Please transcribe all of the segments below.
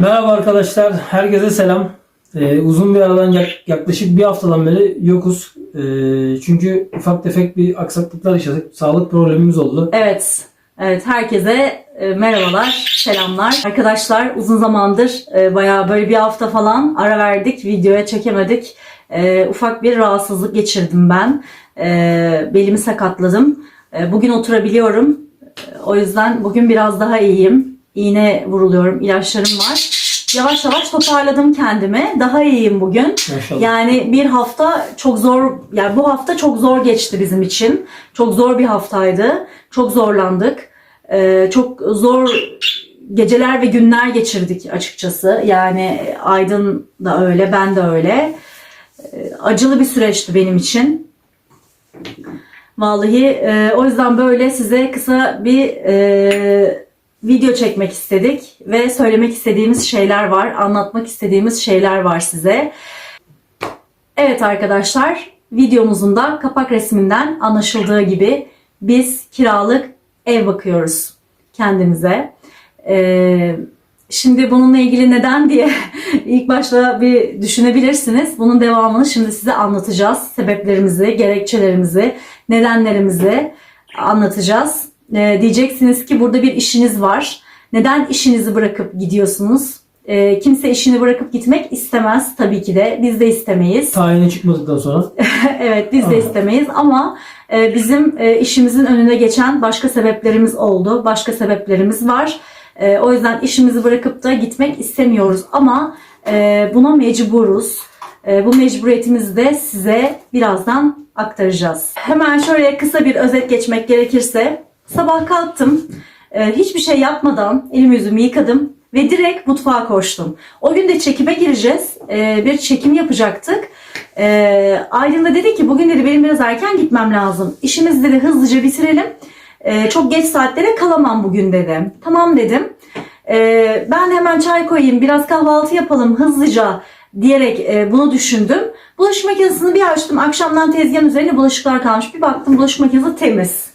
Merhaba arkadaşlar, herkese selam. Ee, uzun bir aradan yak- yaklaşık bir haftadan beri yokuz. Ee, çünkü ufak tefek bir aksaklıklar yaşadık. Sağlık problemimiz oldu. Evet. Evet herkese e, merhabalar, selamlar. Arkadaşlar uzun zamandır e, bayağı böyle bir hafta falan ara verdik, videoya çekemedik. E, ufak bir rahatsızlık geçirdim ben. E, belimi sakatladım. E, bugün oturabiliyorum. E, o yüzden bugün biraz daha iyiyim. İğne vuruluyorum, ilaçlarım var. Yavaş yavaş toparladım kendimi. Daha iyiyim bugün. Maşallah. Yani bir hafta çok zor, yani bu hafta çok zor geçti bizim için. Çok zor bir haftaydı. Çok zorlandık. Ee, çok zor geceler ve günler geçirdik açıkçası. Yani Aydın da öyle, ben de öyle. Ee, acılı bir süreçti benim için. Vallahi e, o yüzden böyle size kısa bir e, video çekmek istedik ve söylemek istediğimiz şeyler var, anlatmak istediğimiz şeyler var size. Evet arkadaşlar, videomuzun da kapak resminden anlaşıldığı gibi biz kiralık ev bakıyoruz kendimize. Ee, şimdi bununla ilgili neden diye ilk başta bir düşünebilirsiniz. Bunun devamını şimdi size anlatacağız. Sebeplerimizi, gerekçelerimizi, nedenlerimizi anlatacağız. Ee, diyeceksiniz ki burada bir işiniz var. Neden işinizi bırakıp gidiyorsunuz? Ee, kimse işini bırakıp gitmek istemez tabii ki de. Biz de istemeyiz. Tayini çıkmadıktan sonra. evet biz de istemeyiz ama e, bizim e, işimizin önüne geçen başka sebeplerimiz oldu. Başka sebeplerimiz var. E, o yüzden işimizi bırakıp da gitmek istemiyoruz ama e, buna mecburuz. E, bu mecburiyetimizi de size birazdan aktaracağız. Hemen şöyle kısa bir özet geçmek gerekirse sabah kalktım. E, hiçbir şey yapmadan elimi yüzümü yıkadım ve direkt mutfağa koştum. O gün de çekime gireceğiz. E, bir çekim yapacaktık. E, Aydın da dedi ki bugün dedi benim biraz erken gitmem lazım. İşimizi dedi hızlıca bitirelim. Çok geç saatlere kalamam bugün dedi. Tamam dedim. Ben hemen çay koyayım biraz kahvaltı yapalım hızlıca diyerek bunu düşündüm. Bulaşık makinesini bir açtım. Akşamdan tezgahın üzerine bulaşıklar kalmış. Bir baktım bulaşık makinesi temiz.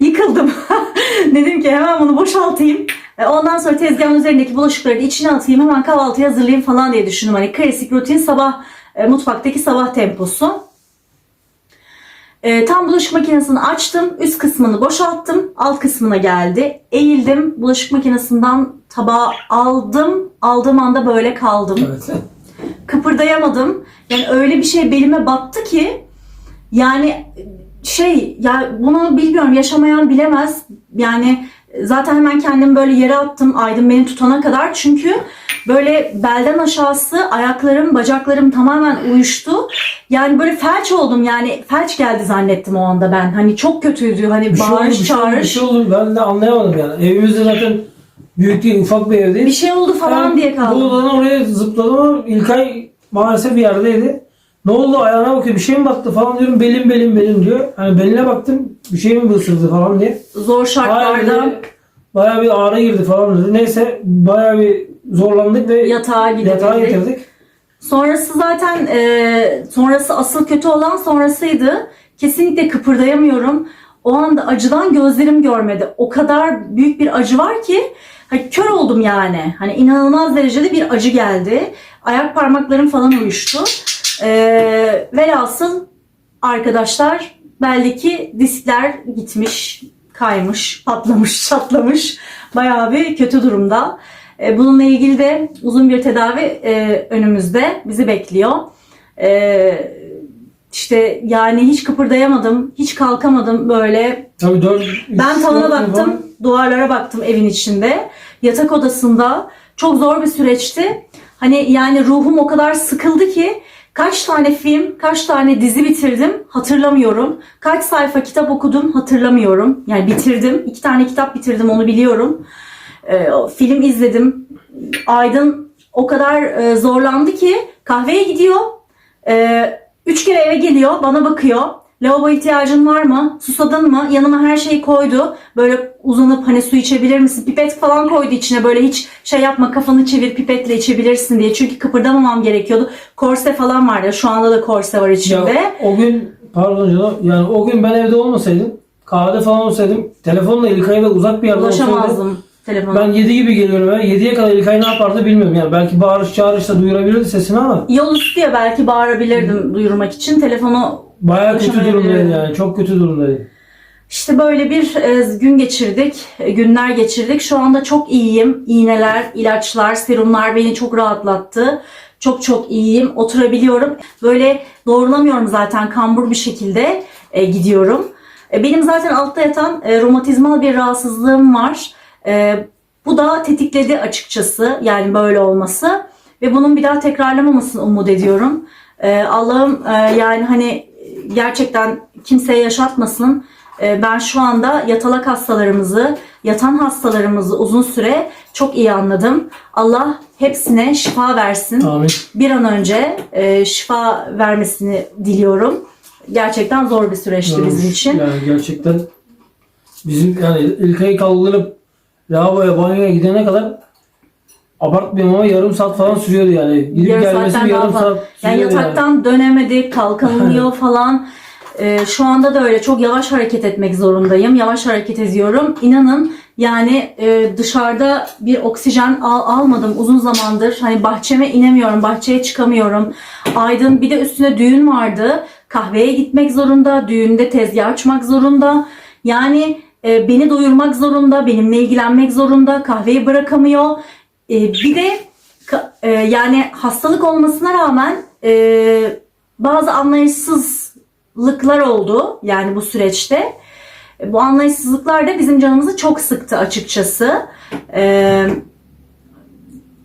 Yıkıldım. Dedim ki hemen bunu boşaltayım. E, Ondan sonra tezgahın üzerindeki bulaşıkları da içine atayım. Hemen kahvaltıyı hazırlayayım falan diye düşündüm. Hani klasik rutin sabah e, mutfaktaki sabah temposu. E, tam bulaşık makinesini açtım. Üst kısmını boşalttım. Alt kısmına geldi. Eğildim. Bulaşık makinesinden tabağı aldım. Aldığım anda böyle kaldım Evet. kıpırdayamadım. Yani öyle bir şey belime battı ki yani şey ya bunu bilmiyorum yaşamayan bilemez. Yani zaten hemen kendimi böyle yere attım Aydın beni tutana kadar çünkü böyle belden aşağısı ayaklarım bacaklarım tamamen uyuştu. Yani böyle felç oldum yani felç geldi zannettim o anda ben. Hani çok kötüydü hani Bir şey bağırış şey oldu, bir çağırış. şey oldu. Ben de anlayamadım yani. Evimizde zaten büyük değil, ufak bir evdeyiz. Bir şey oldu falan Ben diye kaldım. Bu odadan oraya zıpladım ama İlkay maalesef bir yerdeydi. Ne oldu ayağına bakıyor bir şey mi battı falan diyorum belim belim belim diyor. Hani beline baktım bir şey mi ısırdı falan diye. Zor Bayağı şartlarda bir, bayağı bir ağrı girdi falan dedi. Neyse bayağı bir zorlandık ve yatağa yatağa gidebildik. getirdik. Sonrası zaten e, sonrası asıl kötü olan sonrasıydı. Kesinlikle kıpırdayamıyorum. O anda acıdan gözlerim görmedi. O kadar büyük bir acı var ki hani kör oldum yani. Hani inanılmaz derecede bir acı geldi. Ayak parmaklarım falan uyuştu. E, velhasıl arkadaşlar beldeki diskler gitmiş, kaymış, patlamış, çatlamış. Bayağı bir kötü durumda. E, Bununla ilgili de uzun bir tedavi e, önümüzde bizi bekliyor. E, işte yani hiç kıpırdayamadım, hiç kalkamadım böyle. Tabii dört, Ben tavana baktım, falan. duvarlara baktım evin içinde. Yatak odasında çok zor bir süreçti. Hani yani ruhum o kadar sıkıldı ki kaç tane film, kaç tane dizi bitirdim hatırlamıyorum. Kaç sayfa kitap okudum hatırlamıyorum. Yani bitirdim. iki tane kitap bitirdim onu biliyorum. O film izledim. Aydın o kadar e, zorlandı ki kahveye gidiyor. Ee, üç kere eve geliyor, bana bakıyor. Lavabo ihtiyacın var mı? Susadın mı? Yanıma her şeyi koydu. Böyle uzanıp hani su içebilir misin? Pipet falan koydu içine. Böyle hiç şey yapma kafanı çevir pipetle içebilirsin diye. Çünkü kıpırdamamam gerekiyordu. Korse falan vardı. Şu anda da korse var içinde. Ya, o gün pardon canım yani o gün ben evde olmasaydım kahvede falan olsaydım telefonla İlkay'a da uzak bir yerde Ulaşamazdım. telefonu. Ben 7 gibi geliyorum eve. 7'ye kadar İlkay ne yapardı bilmiyorum. Yani belki bağırış çağırışla duyurabilirdi sesini ama Yol üstü ya belki bağırabilirdim duyurmak için. Telefonu bayağı kötü durumdaydı yani. Çok kötü durumdaydı. İşte böyle bir e, gün geçirdik, e, günler geçirdik. Şu anda çok iyiyim. İğneler, ilaçlar, serumlar beni çok rahatlattı. Çok çok iyiyim. Oturabiliyorum. Böyle doğrulamıyorum zaten kambur bir şekilde e, gidiyorum. Benim zaten altta yatan romatizmal bir rahatsızlığım var. Bu da tetikledi açıkçası yani böyle olması. Ve bunun bir daha tekrarlamamasını umut ediyorum. Allah'ım yani hani gerçekten kimseye yaşatmasın. Ee, Ben şu anda yatalak hastalarımızı, yatan hastalarımızı uzun süre çok iyi anladım. Allah hepsine şifa versin. Amin. Bir an önce e, şifa vermesini diliyorum. Gerçekten zor bir süreçti bizim için. Yani gerçekten bizim yani İlkay'ı kaldırıp lavaboya banyoya gidene kadar abartmıyorum ama yarım saat falan sürüyordu yani. Gidip Yarım gelmesi bir yarım saat Yani sürüyordu yataktan dönemedik, kalkamıyor falan. Ee, şu anda da öyle çok yavaş hareket etmek zorundayım. Yavaş hareket ediyorum. İnanın yani e, dışarıda bir oksijen al- almadım uzun zamandır. Hani bahçeme inemiyorum, bahçeye çıkamıyorum. Aydın bir de üstüne düğün vardı. Kahveye gitmek zorunda, düğünde tezgah açmak zorunda. Yani e, beni doyurmak zorunda, benimle ilgilenmek zorunda. Kahveyi bırakamıyor. E, bir de e, yani hastalık olmasına rağmen e, bazı anlayışsızlıklar oldu yani bu süreçte. E, Bu anlayışsızlıklar da bizim canımızı çok sıktı açıkçası. E,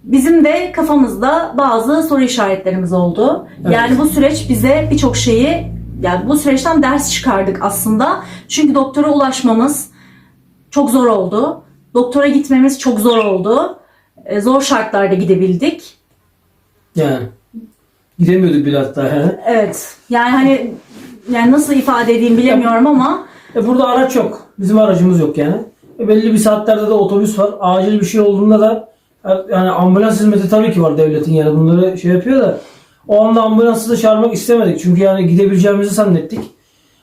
bizim de kafamızda bazı soru işaretlerimiz oldu. Evet. Yani bu süreç bize birçok şeyi yani bu süreçten ders çıkardık aslında. Çünkü doktora ulaşmamız çok zor oldu. Doktora gitmemiz çok zor oldu. E, Zor şartlarda gidebildik. Yani gidemiyorduk bile hatta yani. Evet. Yani hani yani nasıl ifade edeyim bilemiyorum ama E burada araç yok. Bizim aracımız yok yani. E belli bir saatlerde de otobüs var. Acil bir şey olduğunda da e, yani ambulans hizmeti tabii ki var devletin yani bunları şey yapıyor da o anda ambulansı da çağırmak istemedik. Çünkü yani gidebileceğimizi zannettik.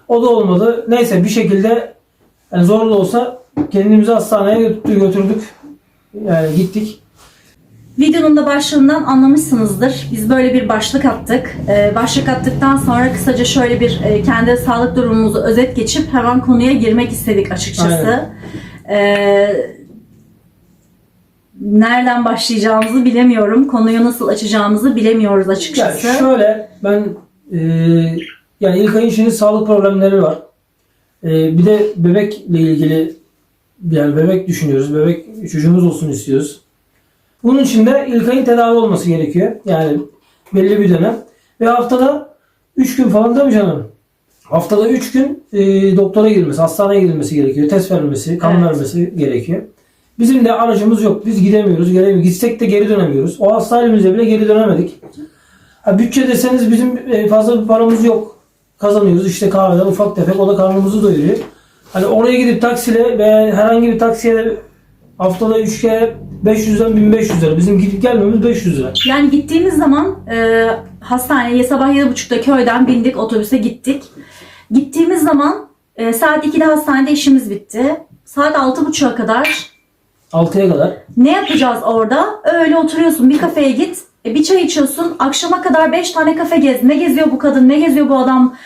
O da olmadı. Neyse bir şekilde yani zor da olsa kendimizi hastaneye götürdük. Yani gittik. Videonun da başlığından anlamışsınızdır. Biz böyle bir başlık attık. E, başlık attıktan sonra kısaca şöyle bir e, kendi sağlık durumumuzu özet geçip hemen konuya girmek istedik açıkçası. E, nereden başlayacağımızı bilemiyorum. Konuyu nasıl açacağımızı bilemiyoruz Yani açıkçası. şöyle ben e, yani ilk ayın şimdi sağlık problemleri var. E, bir de bebekle ilgili yani bebek düşünüyoruz. Bebek çocuğumuz olsun istiyoruz. Bunun için de ilk ayın tedavi olması gerekiyor. Yani belli bir dönem. Ve haftada 3 gün falan değil mi canım? Haftada 3 gün e, doktora gidilmesi, hastaneye gidilmesi gerekiyor. Test verilmesi, kan Evet. vermesi gerekiyor. Bizim de aracımız yok. Biz gidemiyoruz, gelemiyoruz. Gitsek de geri dönemiyoruz. O hastanemizde bile geri dönemedik. Ha, bütçe deseniz bizim e, fazla bir paramız yok. Kazanıyoruz işte kahveden ufak tefek o da karnımızı doyuruyor. Hani oraya gidip taksiyle ve herhangi bir taksiye haftada 3 kere 500'den 1500 lira. Bizim gidip gelmemiz 500 lira. Yani gittiğimiz zaman e, hastaneye sabah 7.30'da köyden bindik otobüse gittik. Gittiğimiz zaman e, saat 2'de hastanede işimiz bitti. Saat 6.30'a kadar 6'ya kadar. ne yapacağız orada? Öyle oturuyorsun bir kafeye git e, bir çay içiyorsun akşama kadar 5 tane kafe gez. Ne geziyor bu kadın ne geziyor bu adam?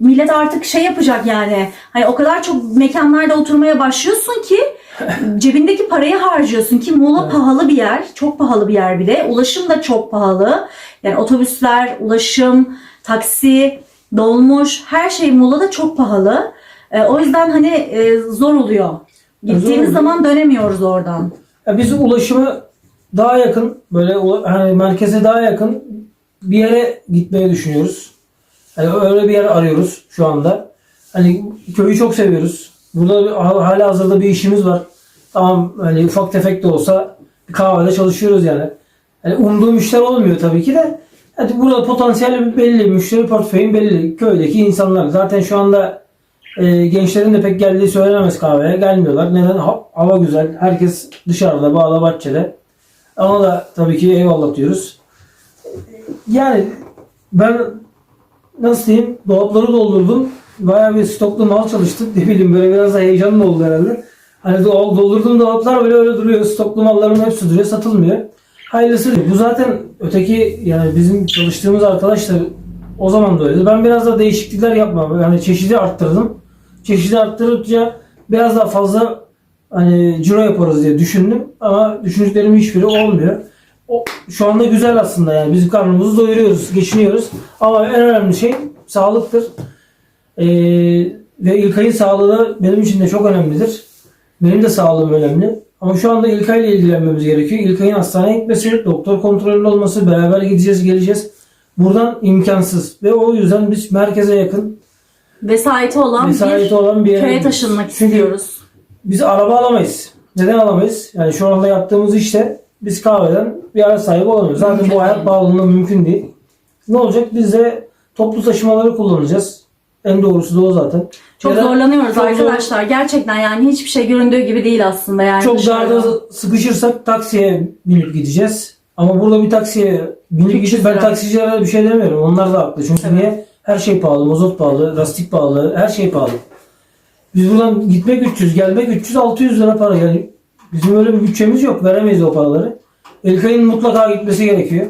Millet artık şey yapacak yani. Hani o kadar çok mekanlarda oturmaya başlıyorsun ki cebindeki parayı harcıyorsun ki Muğla Evet. pahalı bir yer. Çok pahalı bir yer bir de. Ulaşım da çok pahalı. Yani otobüsler, ulaşım, taksi, dolmuş her şey Muğla'da çok pahalı. E, o yüzden hani e, zor oluyor. Gittiğimiz oluyor. zaman dönemiyoruz oradan. Ya biz ulaşımı daha yakın böyle hani merkeze daha yakın bir yere gitmeyi düşünüyoruz. Hani öyle bir yer arıyoruz şu anda. Hani köyü çok seviyoruz. Burada hala hazırda bir işimiz var. Tamam hani ufak tefek de olsa bir kahvede çalışıyoruz yani. Hani umduğum işler olmuyor tabii ki de. Hadi burada potansiyel belli, müşteri portföyün belli. Köydeki insanlar. Zaten şu anda e, gençlerin de pek geldiği söylenemez kahveye. Gelmiyorlar. Neden? Ha- hava güzel. Herkes dışarıda, bağla bahçede. Ona da tabii ki eyvallah diyoruz. Yani ben nasıl diyeyim dolapları doldurdum. Bayağı bir stoklu mal çalıştık. Ne bileyim böyle biraz da heyecanlı oldu herhalde. Hani dol- doldurduğum dolaplar böyle öyle duruyor. Stoklu malların hepsi duruyor. Satılmıyor. Hayırlısı. Bu zaten öteki yani bizim çalıştığımız arkadaşlar o zaman da öyleydi. Ben biraz da değişiklikler yapmam. Yani çeşidi arttırdım. Çeşidi arttırınca biraz daha fazla hani ciro yaparız diye düşündüm. Ama düşündüklerimin hiçbiri olmuyor. O, şu anda güzel aslında yani. Bizim karnımızı doyuruyoruz, geçiniyoruz. Ama en önemli şey sağlıktır. Ee, ve İlkay'ın sağlığı benim için de çok önemlidir. Benim de sağlığım önemli. Ama şu anda İlkay ile ilgilenmemiz gerekiyor. İlkay'ın hastaneye gitmesi, doktor kontrolünde olması, beraber gideceğiz, geleceğiz. Buradan imkansız. Ve o yüzden biz merkeze yakın, Vesayeti olan vesayeti bir olan bir yere köye taşınmak Çünkü istiyoruz. biz araba alamayız. Neden alamayız? Yani şu anda yaptığımız işte biz kahveden bir araç sahibi olamıyoruz. Zaten Mümkün bu hayat değil. bağlılığında mümkün değil. Ne olacak? Biz de toplu taşımaları kullanacağız. En doğrusu da o zaten. Çok Ya zorlanıyoruz çok zor- arkadaşlar. Gerçekten yani hiçbir şey göründüğü gibi değil aslında yani. Çok dışarıdan. darda sıkışırsak taksiye binip gideceğiz. Ama burada bir taksiye binip 300 gidip ben taksicilere bir şey demiyorum. Onlar da haklı. Çünkü Evet. niye? Her şey pahalı. Mazot pahalı, lastik pahalı, her şey pahalı. Biz buradan gitmek 300, gelmek 300, 600 lira para. Yani bizim öyle bir bütçemiz yok. Veremeyiz o paraları. İlkay'ın mutlaka gitmesi gerekiyor.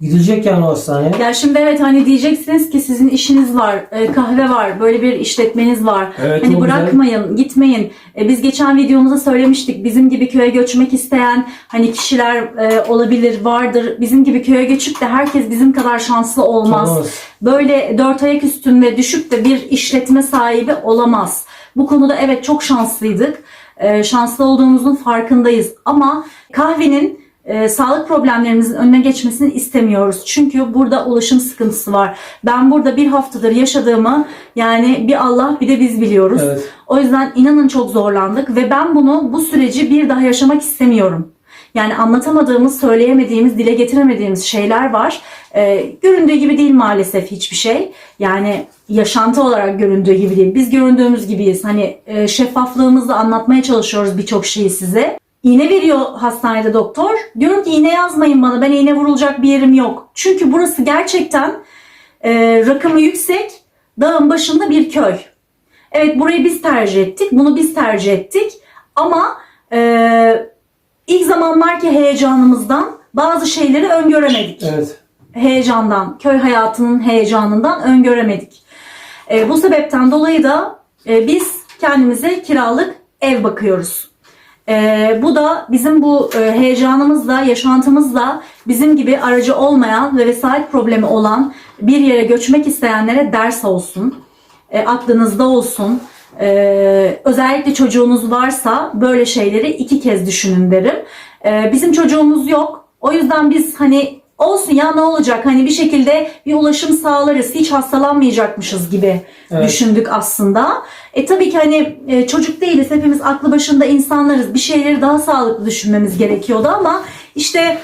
Gidilecek yani o hastaneye. Ya şimdi evet hani diyeceksiniz ki sizin işiniz var, e, kahve var, böyle bir işletmeniz var. Evet, hani çok güzel. bırakmayın, gitmeyin. E, biz geçen videomuzda söylemiştik. Bizim gibi köye göçmek isteyen hani kişiler e, olabilir, vardır. Bizim gibi köye göçüp de herkes bizim kadar şanslı olmaz. Olmaz. Böyle dört ayak üstünde düşüp de bir işletme sahibi olamaz. Bu konuda evet çok şanslıydık. E, şanslı olduğumuzun farkındayız. Ama kahvenin e, sağlık problemlerimizin önüne geçmesini istemiyoruz. Çünkü burada ulaşım sıkıntısı var. Ben burada bir haftadır yaşadığımı yani bir Allah bir de biz biliyoruz. Evet. O yüzden inanın çok zorlandık ve ben bunu bu süreci bir daha yaşamak istemiyorum. Yani anlatamadığımız, söyleyemediğimiz, dile getiremediğimiz şeyler var. Ee, göründüğü gibi değil maalesef hiçbir şey. Yani yaşantı olarak göründüğü gibi değil. Biz göründüğümüz gibiyiz. Hani e, şeffaflığımızla anlatmaya çalışıyoruz birçok şeyi size. İğne veriyor hastanede doktor. Diyorum ki iğne yazmayın bana. Ben iğne vurulacak bir yerim yok. Çünkü burası gerçekten e, rakamı yüksek, dağın başında bir köy. Evet burayı biz tercih ettik. Bunu biz tercih ettik. Ama e, ilk zamanlarki heyecanımızdan bazı şeyleri öngöremedik. Evet. Heyecandan, köy hayatının heyecanından öngöremedik. E, bu sebepten dolayı da e, biz kendimize kiralık ev bakıyoruz. E, bu da bizim bu e, heyecanımızla, yaşantımızla bizim gibi aracı olmayan ve vesayet problemi olan bir yere göçmek isteyenlere ders olsun. E, aklınızda olsun. E, özellikle çocuğunuz varsa böyle şeyleri iki kez düşünün derim. E, bizim çocuğumuz yok. O yüzden biz hani olsun ya ne olacak hani bir şekilde bir ulaşım sağlarız hiç hastalanmayacakmışız gibi Evet. düşündük aslında. E tabii ki hani e, çocuk değiliz hepimiz aklı başında insanlarız bir şeyleri daha sağlıklı düşünmemiz gerekiyordu ama işte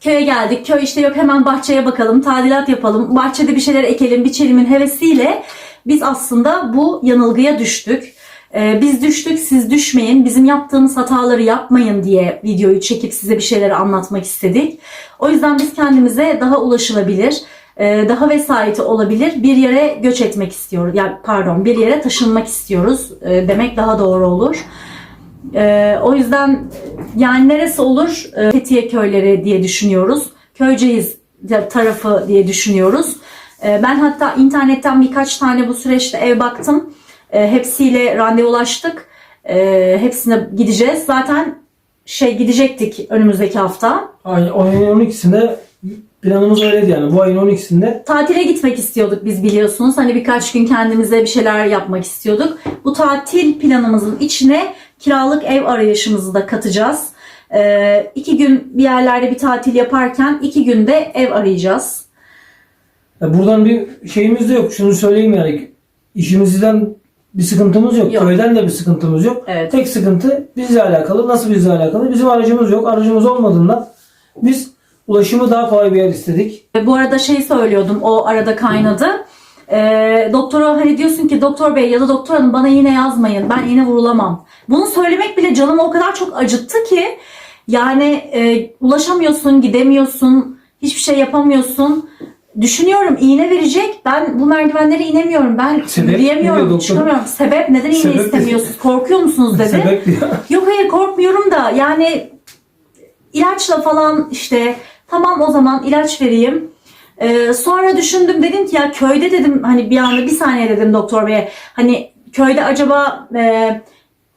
köye geldik. Köy işte yok hemen bahçeye bakalım, tadilat yapalım, bahçede bir şeyler ekelim, biçelimin hevesiyle biz aslında bu yanılgıya düştük. Ee, biz düştük, siz düşmeyin, bizim yaptığımız hataları yapmayın diye videoyu çekip size bir şeyleri anlatmak istedik. O yüzden biz kendimize daha ulaşılabilir, e, daha vesayeti olabilir bir yere göç etmek istiyoruz. Yani pardon, bir yere taşınmak istiyoruz e, demek daha doğru olur. Ee, o yüzden yani neresi olur? Fethiye köyleri diye düşünüyoruz. Köyceğiz tarafı diye düşünüyoruz. Ee, ben hatta internetten birkaç tane bu süreçte ev baktım. Ee, hepsiyle randevulaştık. Ee, hepsine gideceğiz. Zaten şey gidecektik önümüzdeki hafta. Aynen. Ayın 12'sinde planımız öyleydi yani. Bu ayın 12'sinde Tatile gitmek istiyorduk biz biliyorsunuz. Hani birkaç gün kendimize bir şeyler yapmak istiyorduk. Bu tatil planımızın içine kiralık ev arayışımızı da katacağız. Ee, iki gün bir yerlerde bir tatil yaparken iki günde ev arayacağız. Ya buradan bir şeyimiz de yok. Şunu söyleyeyim yani. İşimizden bir sıkıntımız yok. Yok. Köyden de bir sıkıntımız yok. Evet. Tek sıkıntı bizle alakalı. Nasıl bizle alakalı? Bizim aracımız yok. Aracımız olmadığından biz ulaşımı daha kolay bir yer istedik. Ve Bu arada şey söylüyordum o arada kaynadı. Ee, doktora hani diyorsun ki doktor bey ya da doktor hanım bana iğne yazmayın ben iğne vurulamam. Bunu söylemek bile canımı o kadar çok acıttı ki yani e, ulaşamıyorsun gidemiyorsun hiçbir şey yapamıyorsun. Düşünüyorum iğne verecek. Ben bu merdivenlere inemiyorum. Ben Sebep ne yürüyemiyorum, diyor doktor? çıkamıyorum. Sebep neden iğne Sebep- istemiyorsunuz? Korkuyor musunuz dedi. Sebep. Yok hayır korkmuyorum da yani ilaçla falan işte tamam o zaman ilaç vereyim. Ee, sonra düşündüm dedim ki ya köyde dedim hani bir anda bir saniye dedim doktor beye hani köyde acaba e,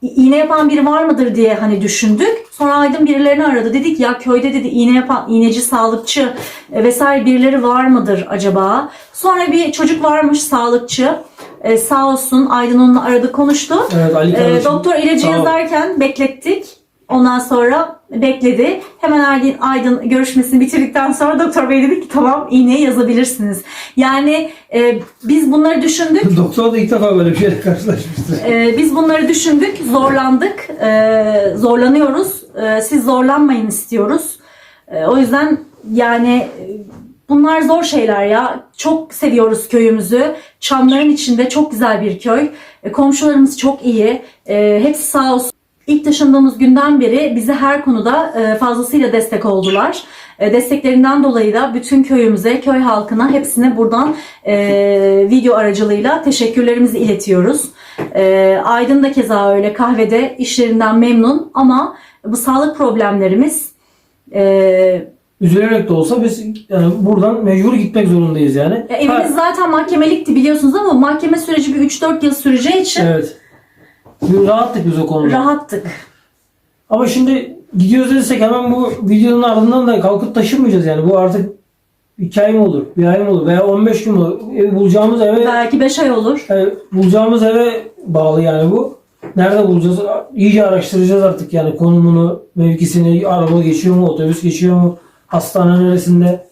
iğne yapan biri var mıdır diye hani düşündük. Sonra Aydın birilerini aradı. Dedik ya köyde dedi iğne yapan iğneci, sağlıkçı e, vesaire birileri var mıdır acaba? Sonra bir çocuk varmış sağlıkçı. E, sağ olsun Aydın onunla aradı konuştu. Evet Ali Ee, doktor ilacı yazarken beklettik. Ondan sonra bekledi. Hemen Aydın, Aydın görüşmesini bitirdikten sonra doktor bey dedi ki tamam iğneyi yazabilirsiniz. Yani e, biz bunları düşündük. Doktor da ilk defa böyle bir şeyle karşılaşmıştır. E, biz bunları düşündük, zorlandık, e, zorlanıyoruz. E, siz zorlanmayın istiyoruz. E, o yüzden yani e, bunlar zor şeyler ya. Çok seviyoruz köyümüzü. Çamların içinde çok güzel bir köy. E, komşularımız çok iyi. E, hepsi sağ olsun. İlk taşındığımız günden beri bize her konuda e, fazlasıyla destek oldular. E, Desteklerinden dolayı da bütün köyümüze, köy halkına hepsine buradan e, video aracılığıyla teşekkürlerimizi iletiyoruz. E, Aydın da keza öyle kahvede işlerinden memnun ama bu sağlık problemlerimiz e, Üzülerek de olsa biz yani buradan mecbur gitmek zorundayız yani. ya evimiz Ha, zaten mahkemelikti biliyorsunuz ama mahkeme süreci bir 3-4 yıl süreceği için Evet. Rahattık biz o konuda. rahattık. Ama şimdi gidiyoruz desek hemen bu videonun ardından da kalkıp taşınmayacağız yani. Bu artık iki ay mı olur, bir ay mı olur veya 15 gün mü olur? Ev bulacağımız eve Belki 5 ay olur. yani bulacağımız eve bağlı yani bu. Nerede bulacağız? İyice araştıracağız artık yani konumunu, mevkisini, araba geçiyor mu, otobüs geçiyor mu, hastane neresinde.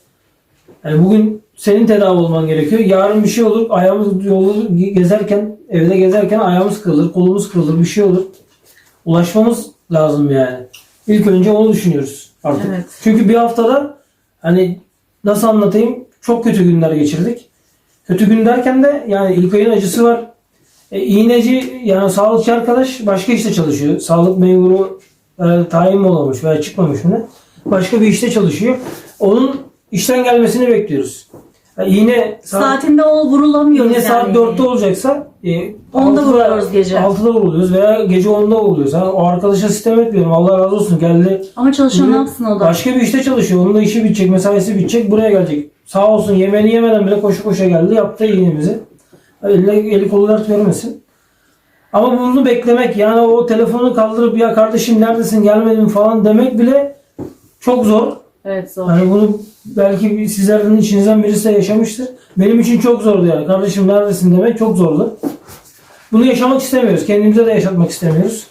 Yani bugün senin tedavi olman gerekiyor. Yarın bir şey olur, ayağımız yolu gezerken, evde gezerken ayağımız kırılır, kolumuz kırılır, bir şey olur. Ulaşmamız lazım yani. İlk önce onu düşünüyoruz artık. Evet. Çünkü bir haftada hani nasıl anlatayım çok kötü günler geçirdik. Kötü gün derken de yani ilk ayın acısı var. E, iğneci yani sağlıkçı arkadaş başka işte çalışıyor. Sağlık memuru e, tayin mi olmamış veya çıkmamış mı ne? Başka bir işte çalışıyor. Onun işten gelmesini bekliyoruz. Yani iğne saat, Saatinde o vurulamıyoruz iğne saat yani. 4'te olacaksa e, Onda 6'da vuruyoruz gece. 6'da vuruluyoruz veya gece 10'da vuruluyoruz. Ha, o arkadaşa sistem etmiyorum. Allah razı olsun geldi. Ama çalışan ne yapsın o da? Başka bir işte çalışıyor. Onun da işi bitecek, mesaisi bitecek. Buraya gelecek. Sağ olsun yemeğini yemeden bile koşu koşa geldi. Yaptı iğnemizi. Eli, eli kolu dert görmesin. Ama bunu beklemek yani o telefonu kaldırıp ya kardeşim neredesin gelmedin falan demek bile çok zor. Evet zor. Hani bunu belki sizlerin içinizden birisi de yaşamıştır. Benim için çok zordu yani. Kardeşim neredesin demek çok zordu. Bunu yaşamak istemiyoruz. Kendimize de yaşatmak istemiyoruz.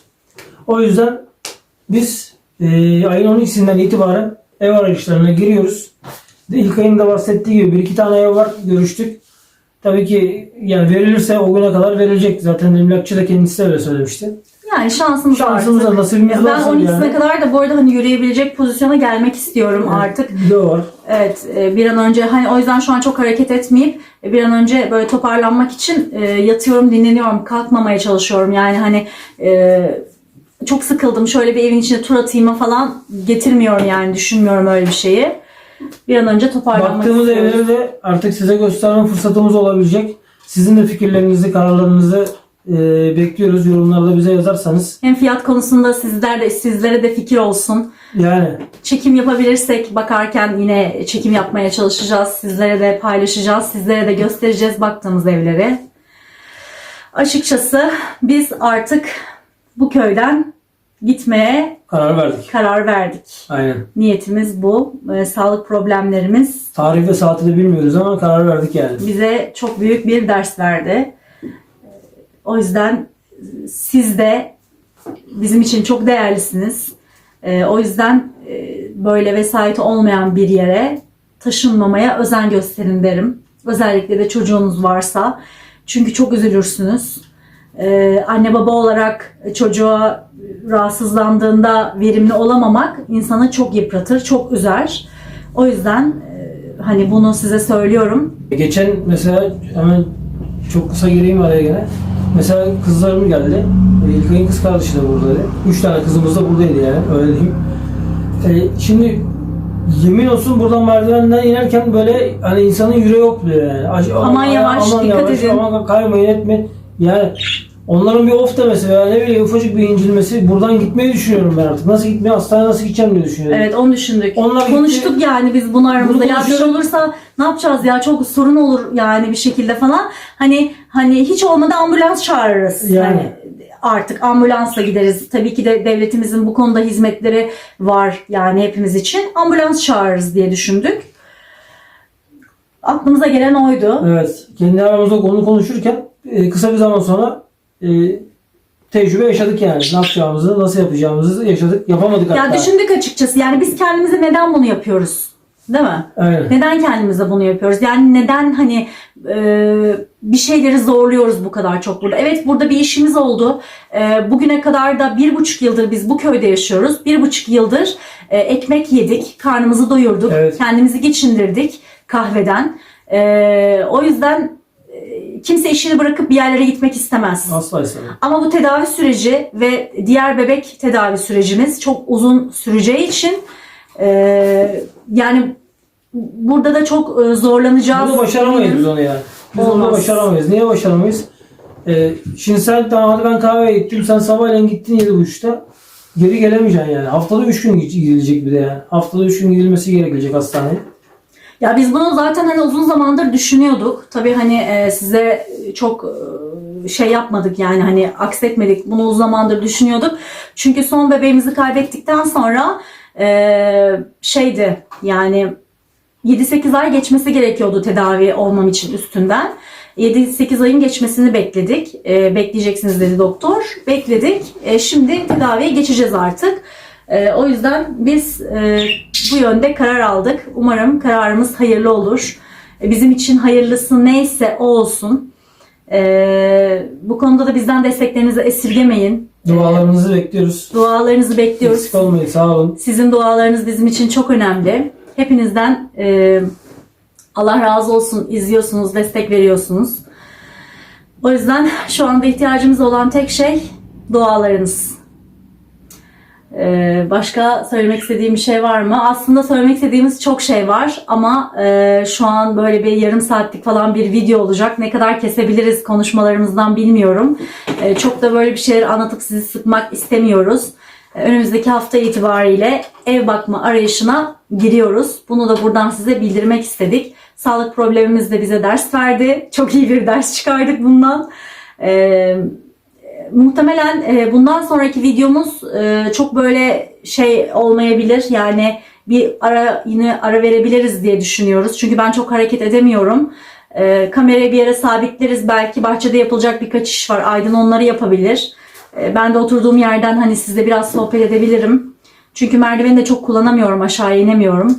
O yüzden biz e, ayın 12'sinden itibaren ev arayışlarına giriyoruz. İlk ayın da bahsettiği gibi bir iki tane ev var görüştük. Tabii ki yani verilirse o güne kadar verilecek. Zaten emlakçı da kendisi de öyle söylemişti. Yani şansımız, Şansımız artık. nasibimiz ben varsa 12'sine yani. kadar da bu arada hani yürüyebilecek pozisyona gelmek istiyorum artık. De o var. Evet e, bir an önce hani o yüzden şu an çok hareket etmeyip e, bir an önce böyle toparlanmak için e, yatıyorum dinleniyorum kalkmamaya çalışıyorum yani hani çok sıkıldım şöyle bir evin içinde tur atayım falan getirmiyorum yani düşünmüyorum öyle bir şeyi. Bir an önce toparlanmak Baktığımız istiyorum. evleri de artık size gösterme fırsatımız olabilecek. Sizin de fikirlerinizi, kararlarınızı e, bekliyoruz. Yorumlarda bize yazarsanız. Hem fiyat konusunda sizler de sizlere de fikir olsun. Yani Çekim yapabilirsek bakarken yine çekim yapmaya çalışacağız. Sizlere de paylaşacağız. Sizlere de göstereceğiz baktığımız evleri. Açıkçası biz artık bu köyden gitmeye karar verdik. karar verdik. Aynen. Niyetimiz bu. Ee, sağlık problemlerimiz Tarih ve saati de bilmiyoruz ama karar verdik yani. bize çok büyük bir ders verdi. O yüzden siz de bizim için çok değerlisiniz. Ee, O yüzden e, böyle vesayeti olmayan bir yere taşınmamaya özen gösterin derim. Özellikle de çocuğunuz varsa. Çünkü çok üzülürsünüz. Ee, Anne baba olarak çocuğa rahatsızlandığında verimli olamamak insanı çok yıpratır, çok üzer. O yüzden e, hani bunu size söylüyorum. Geçen mesela hemen çok kısa gireyim araya gene. Mesela kızlarım geldi. E, İlkay'ın kız kardeşi de buradaydı. Üç tane kızımız da buradaydı yani öyle diyeyim. E, şimdi Yemin olsun buradan merdivenden inerken böyle hani insanın yüreği hopluyor yani. Acı, Aman yavaş, aman dikkat yavaş, edin. Aman kaymayın etme. Yani onların bir of demesi veya ne bileyim ufacık bir incilmesi buradan gitmeyi düşünüyorum ben artık. Nasıl gitmeyi, hastaneye nasıl gideceğim diye düşünüyorum. Evet onu düşündük. Onlar gitti. Konuştuk yani biz bunu aramızda. Bunu ya bir şey olursa ne yapacağız ya çok sorun olur yani bir şekilde falan. Hani hani hiç olmadı ambulans çağırırız. Yani. Hani artık ambulansla gideriz. Tabii ki de devletimizin bu konuda hizmetleri var yani hepimiz için. Ambulans çağırırız diye düşündük. Aklımıza gelen oydu. Evet. Kendi aramızda konu konuşurken e, kısa bir zaman sonra e, tecrübe yaşadık yani. Ne yapacağımızı, nasıl yapacağımızı yaşadık. Yapamadık Ya hatta. düşündük açıkçası yani biz kendimize neden bunu yapıyoruz? Değil mi? Aynen. Neden kendimize bunu yapıyoruz? Yani neden hani e, bir şeyleri zorluyoruz bu kadar çok burada? Evet burada bir işimiz oldu. E, bugüne kadar da bir buçuk yıldır biz bu köyde yaşıyoruz. Bir buçuk yıldır e, ekmek yedik, karnımızı doyurduk, Evet. kendimizi geçindirdik kahveden. E, o yüzden kimse işini bırakıp bir yerlere gitmek istemez. Asla istemem. Ama bu tedavi süreci ve diğer bebek tedavi sürecimiz çok uzun süreceği için e, yani burada da çok e, zorlanacağız. Bunu başaramayız biz onu yani. Biz onu Olmaz. başaramayız. Niye başaramayız? Ee, şimdi sen hadi ben kahveye gittim. Sen sabahleyin gittin 7.30'da. Geri gelemeyeceksin yani. Haftada 3 gün gidilecek bir de yani. Haftada 3 gün gidilmesi gerekecek hastaneye. Ya biz bunu zaten hani uzun zamandır düşünüyorduk. Tabii hani e, size çok e, şey yapmadık yani hani aksetmedik. Bunu uzun zamandır düşünüyorduk. Çünkü son bebeğimizi kaybettikten sonra e, şeydi yani 7-8 ay geçmesi gerekiyordu tedavi olmam için üstünden. 7-8 ayın geçmesini bekledik. E, bekleyeceksiniz dedi doktor. Bekledik. E, şimdi tedaviye geçeceğiz artık. E, o yüzden biz e, bu yönde karar aldık. Umarım kararımız hayırlı olur. E, bizim için hayırlısı neyse o olsun. E, bu konuda da bizden desteklerinizi esirgemeyin. Dualarınızı bekliyoruz. Dualarınızı bekliyoruz. Eksik olmayın. Sağ olun. Sizin dualarınız bizim için çok önemli. Hepinizden e, Allah razı olsun izliyorsunuz, destek veriyorsunuz. O yüzden şu anda ihtiyacımız olan tek şey dualarınız. E, başka söylemek istediğim bir şey var mı? Aslında söylemek istediğimiz çok şey var ama e, şu an böyle bir yarım saatlik falan bir video olacak. Ne kadar kesebiliriz konuşmalarımızdan bilmiyorum. E, çok da böyle bir şeyler anlatıp sizi sıkmak istemiyoruz. E, Önümüzdeki hafta itibariyle ev bakma arayışına giriyoruz. Bunu da buradan size bildirmek istedik. Sağlık problemimiz de bize ders verdi. Çok iyi bir ders çıkardık bundan. Ee, muhtemelen e, bundan sonraki videomuz e, çok böyle şey olmayabilir. Yani bir ara yine ara verebiliriz diye düşünüyoruz. Çünkü ben çok hareket edemiyorum. E, kamerayı bir yere sabitleriz. Belki bahçede yapılacak birkaç iş var. Aydın onları yapabilir. E, ben de oturduğum yerden hani sizle biraz sohbet edebilirim. Çünkü merdiveni de çok kullanamıyorum. Aşağıya inemiyorum.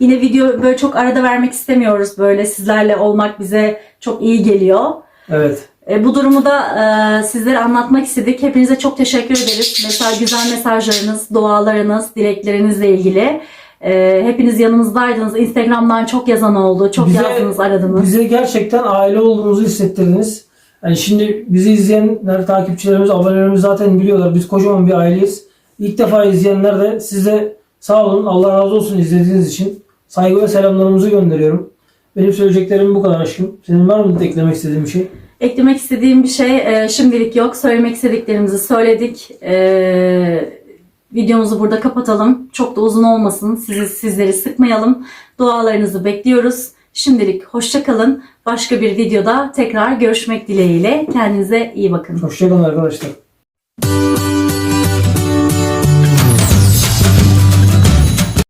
Yine video böyle çok arada vermek istemiyoruz. Böyle sizlerle olmak bize çok iyi geliyor. Evet. E, bu durumu da e, sizlere anlatmak istedik. Hepinize çok teşekkür ederiz. Mesela güzel mesajlarınız, dualarınız, dileklerinizle ilgili. E, hepiniz yanımızdaydınız. Instagram'dan çok yazan oldu. Çok Bize- yazdınız, aradınız. Bize gerçekten aile olduğumuzu hissettirdiniz. Yani şimdi bizi izleyenler, takipçilerimiz, abonelerimiz zaten biliyorlar. Biz kocaman bir aileyiz. İlk defa izleyenler de size sağ olun, Allah razı olsun izlediğiniz için. Saygı ve selamlarımızı gönderiyorum. Benim söyleyeceklerim bu kadar aşkım. Senin var mı eklemek istediğin bir şey? Eklemek istediğim bir şey e, şimdilik yok. Söylemek istediklerimizi söyledik. E, videomuzu burada kapatalım. Çok da uzun olmasın. Sizi sizleri sıkmayalım. Dualarınızı bekliyoruz. Şimdilik hoşça kalın. Başka bir videoda tekrar görüşmek dileğiyle. Kendinize iyi bakın. Hoşçakalın arkadaşlar.